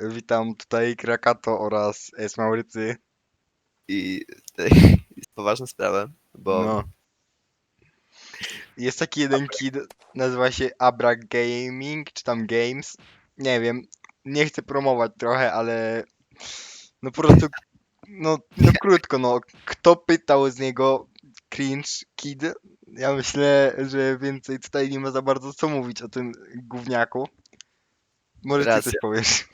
Witam tutaj Krakato oraz S. Maurycy. I jest poważna sprawa, bo No. Jest taki jeden kid, nazywa się Abra Gaming, czy tam Games. Nie wiem, nie chcę promować trochę, ale no po prostu, no, no krótko, no. Kto pytał z niego cringe kid? Ja myślę, że więcej tutaj nie ma za bardzo co mówić o tym gówniaku. Może ty coś powiesz.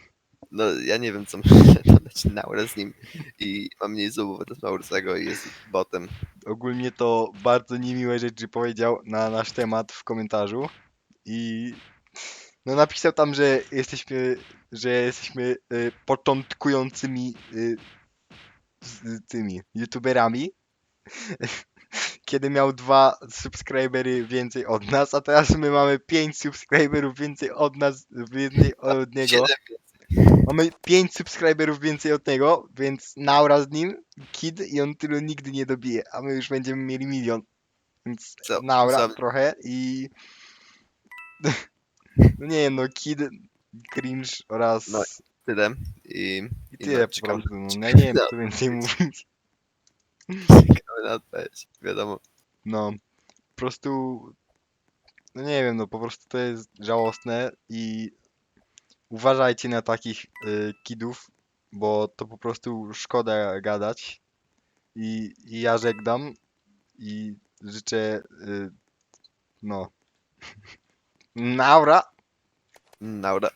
No, ja nie wiem, co muszę dodać naura z nim i mam mniej zubów od Maurcego i jest botem. Ogólnie to bardzo niemiłe rzeczy powiedział na nasz temat w komentarzu i no napisał tam, że jesteśmy, że jesteśmy y, początkującymi y, z, tymi youtuberami. Kiedy miał dwa subskrybery więcej od nas, a teraz my mamy pięć subskryberów więcej od nas, więcej od niego. Siedem Mamy 5 subskryberów więcej od niego, więc naura z nim, kid i on tylu nigdy nie dobije, a my już będziemy mieli milion. Więc Co? naura Co? trochę i... No nie wiem, no kid, cringe oraz... No, tyle. I, I tyle no, po prostu, no ja nie wiem co więcej mówić. czekamy na odpowiedź. Wiadomo. No, po prostu... No nie wiem, no po prostu to jest żałosne i uważajcie na takich y, kidów, bo to po prostu szkoda gadać. I, i ja żegnam i życzę y, no Naura Naura.